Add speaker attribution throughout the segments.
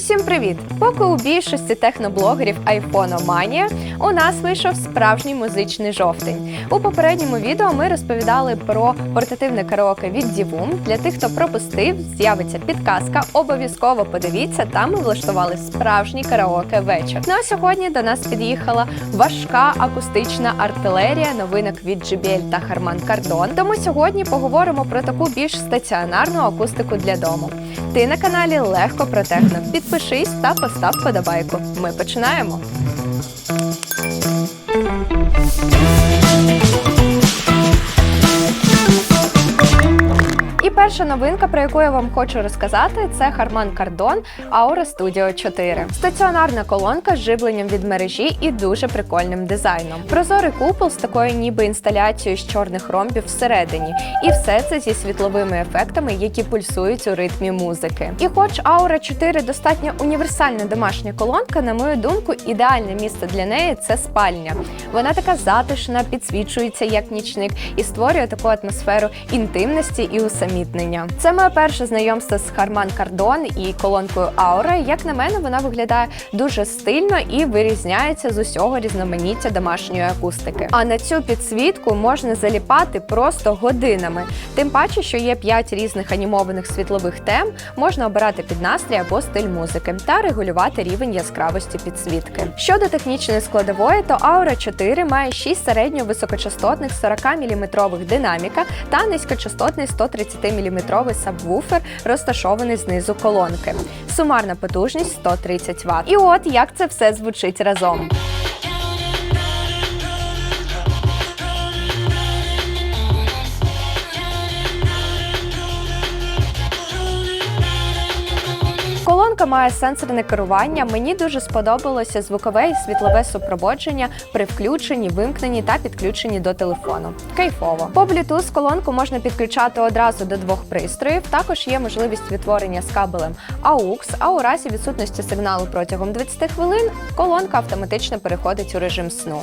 Speaker 1: Усім привіт! Поки у більшості техноблогерів айфономанія, у нас вийшов справжній музичний жовтень. У попередньому відео ми розповідали про портативне караоке від Дівум. Для тих, хто пропустив, з'явиться підказка. Обов'язково подивіться, там ми влаштували справжній караоке вечір. Ну а сьогодні до нас під'їхала важка акустична артилерія новинок від JBL та Harman Kardon. Тому сьогодні поговоримо про таку більш стаціонарну акустику для дому. Ти на каналі Легко про техно. Підпишись та постав подобайку. Ми починаємо. Перша новинка, про яку я вам хочу розказати, це Harman Kardon Aura Studio 4. Стаціонарна колонка з живленням від мережі і дуже прикольним дизайном. Прозорий купол з такою ніби інсталяцією з чорних ромбів всередині. І все це зі світловими ефектами, які пульсують у ритмі музики. І хоч Aura 4 достатньо універсальна домашня колонка, на мою думку, ідеальне місце для неї це спальня. Вона така затишна, підсвічується як нічник і створює таку атмосферу інтимності і усамітнення. Це моє перше знайомство з Harman Kardon і колонкою Aura. Як на мене, вона виглядає дуже стильно і вирізняється з усього різноманіття домашньої акустики. А на цю підсвітку можна заліпати просто годинами. Тим паче, що є 5 різних анімованих світлових тем, можна обирати під настрій або стиль музики та регулювати рівень яскравості підсвітки. Щодо технічної складової, то Aura 4 має 6 середньо високочастотних 40 мм динаміка та низькочастотний 130 мм сабвуфер, розташований знизу колонки. Сумарна потужність 130 Вт. І от як це все звучить разом. Колонка має сенсорне керування. Мені дуже сподобалося звукове і світлове супроводження при включенні, вимкненні та підключенні до телефону. Кайфово. По Bluetooth колонку можна підключати одразу до двох пристроїв. Також є можливість відтворення з кабелем AUX, а у разі відсутності сигналу протягом 20 хвилин колонка автоматично переходить у режим сну.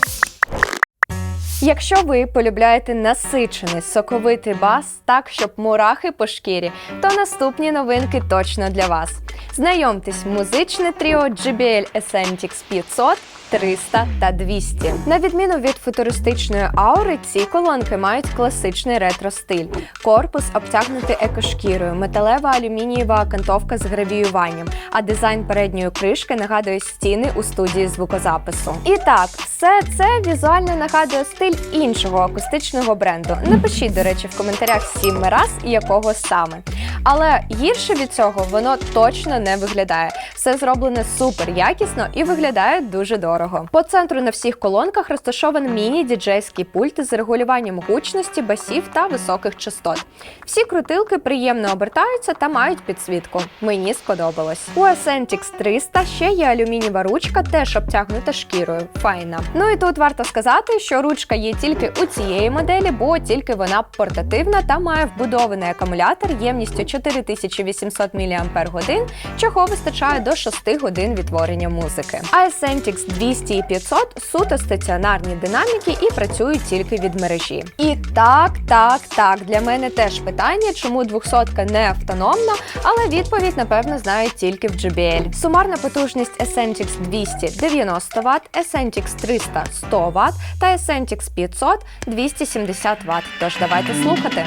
Speaker 1: Якщо ви полюбляєте насичений соковитий бас, так щоб мурахи по шкірі, то наступні новинки точно для вас. Знайомтесь, музичне тріо JBL Essentix 500, 300 та 200. На відміну від футуристичної аури, ці колонки мають класичний ретро-стиль. Корпус обтягнутий екошкірою, металева алюмінієва окантовка з гравіюванням, а дизайн передньої кришки нагадує стіни у студії звукозапису. І так, все це візуально нагадує стиль іншого акустичного бренду. Напишіть, до речі, в коментарях сім раз якого саме. Але гірше від цього воно точно не виглядає. Все зроблене супер якісно і виглядає дуже дорого. По центру на всіх колонках розташований міні-діджейський пульт з регулюванням гучності, басів та високих частот. Всі крутилки приємно обертаються та мають підсвітку. Мені сподобалось. У Ascentix 300 ще є алюмінієва ручка, теж обтягнута шкірою. Файна. Ну і тут варто сказати, що ручка є тільки у цієї моделі, бо тільки вона портативна та має вбудований акумулятор ємністю 4800 мАч, чого вистачає до 6 годин відтворення музики. А Essentix 200 і 500 суто стаціонарні динаміки і працюють тільки від мережі. І так, так, так, для мене теж питання, чому 200 не автономна, але відповідь, напевно, знають тільки в JBL. Сумарна потужність Essentix 200 90 Вт, Essentix 300 100 Вт та Essentix 500 270 Вт. Тож давайте слухати.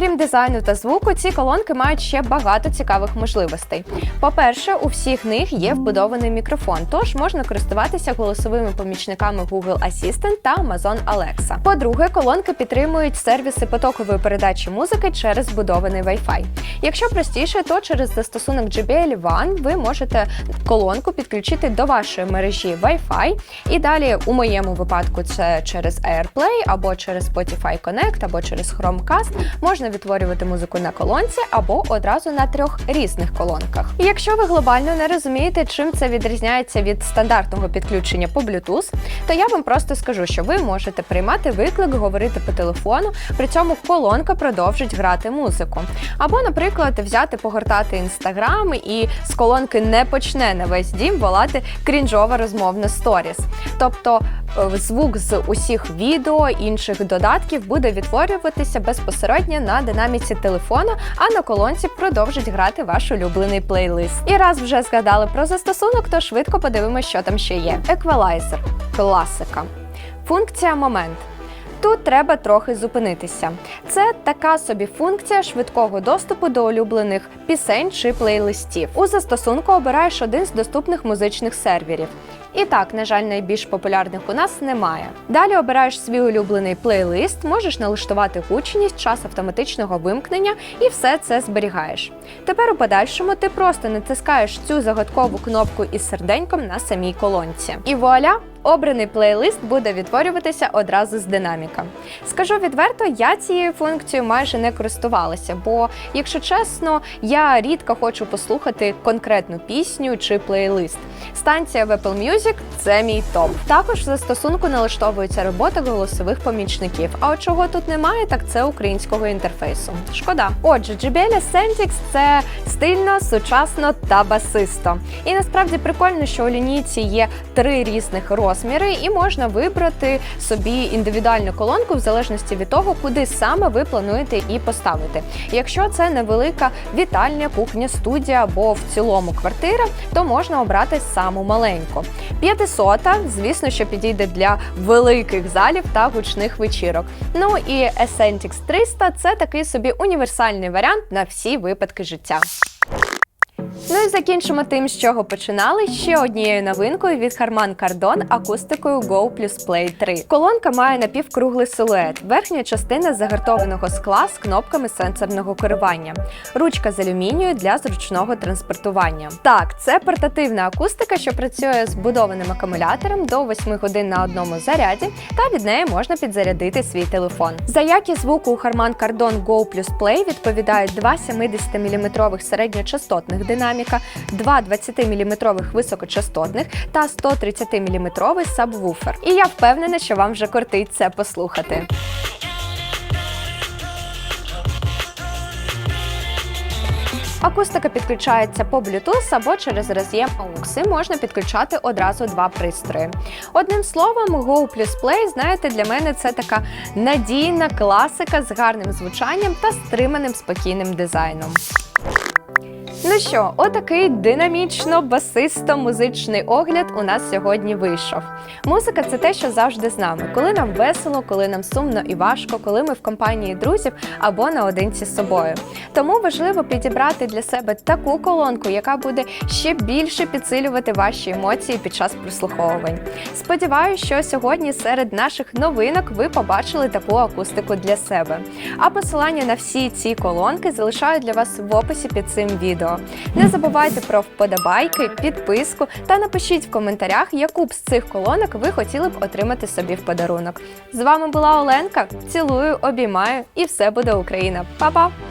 Speaker 1: Окрім дизайну та звуку, ці колонки мають ще багато цікавих можливостей. По-перше, у всіх них є вбудований мікрофон, тож можна користуватися голосовими помічниками Google Assistant та Amazon Alexa. По-друге, колонки підтримують сервіси потокової передачі музики через вбудований Wi-Fi. Якщо простіше, то через застосунок JBL One ви можете колонку підключити до вашої мережі Wi-Fi. І далі, у моєму випадку, це через AirPlay або через Spotify Connect, або через Chromecast, можна можна відтворювати музику на колонці або одразу на трьох різних колонках. І якщо ви глобально не розумієте, чим це відрізняється від стандартного підключення по Bluetooth, то я вам просто скажу, що ви можете приймати виклик, говорити по телефону, при цьому колонка продовжить грати музику. Або, наприклад, взяти погортати інстаграм і з колонки не почне на весь дім волати крінжова розмовна сторіс. Тобто звук з усіх відео, інших додатків буде відтворюватися безпосередньо на динаміці телефону, а на колонці продовжить грати ваш улюблений плейлист. І раз вже згадали про застосунок, то швидко подивимося, що там ще є. Еквалайзер класика. Функція момент. Тут треба трохи зупинитися. Це така собі функція швидкого доступу до улюблених пісень чи плейлистів. У застосунку обираєш один з доступних музичних серверів. І так, на жаль, найбільш популярних у нас немає. Далі обираєш свій улюблений плейлист, можеш налаштувати гучність, час автоматичного вимкнення і все це зберігаєш. Тепер у подальшому ти просто натискаєш цю загадкову кнопку із серденьком на самій колонці. І вуаля! Обраний плейлист буде відтворюватися одразу з динаміка. Скажу відверто, я цією функцією майже не користувалася, бо, якщо чесно, я рідко хочу послухати конкретну пісню чи плейлист. Станція в Apple Music – це мій топ. Також в застосунку налаштовується робота голосових помічників. А от чого тут немає, так це українського інтерфейсу. Шкода. Отже, JBL Essentics – це стильно, сучасно та басисто. І насправді прикольно, що у лінійці є три різних розміри, і можна вибрати собі індивідуальну колонку в залежності від того, куди саме ви плануєте її поставити. Якщо це невелика вітальня, кухня, студія або в цілому квартира, то можна обрати саму маленьку. 500, звісно, що підійде для великих залів та гучних вечірок. Ну і Essentix 300 – це такий собі універсальний варіант на всі випадки життя. Ну і закінчимо тим, з чого починали. Ще однією новинкою від Harman Kardon акустикою Go Plus Play 3. Колонка має напівкруглий силует, верхня частина загартованого скла з кнопками сенсорного керування, ручка з алюмінію для зручного транспортування. Так, це портативна акустика, що працює з будованим акумулятором до 8 годин на одному заряді, та від неї можна підзарядити свій телефон. За якість звуку у Harman Kardon Go Plus Play відповідають два 70-мм середньочастотних динаміка, два 20-мм високочастотних та 130-мм сабвуфер. І я впевнена, що вам вже кортить це послухати. Акустика підключається по Bluetooth або через роз'єм AUX. І можна підключати одразу два пристрої. Одним словом, Go Plus Play, знаєте, для мене це така надійна класика з гарним звучанням та стриманим спокійним дизайном. Ну що, отакий динамічно басисто музичний огляд у нас сьогодні вийшов. Музика це те, що завжди з нами, коли нам весело, коли нам сумно і важко, коли ми в компанії друзів або наодинці з собою. Тому важливо підібрати для себе таку колонку, яка буде ще більше підсилювати ваші емоції під час прослуховувань. Сподіваюся, що сьогодні серед наших новинок ви побачили таку акустику для себе. А посилання на всі ці колонки залишаю для вас в описі під цим відео. Не забувайте про вподобайки, підписку та напишіть в коментарях, яку б з цих колонок ви хотіли б отримати собі в подарунок. З вами була Оленка. Цілую, обіймаю і все буде Україна. Па-па!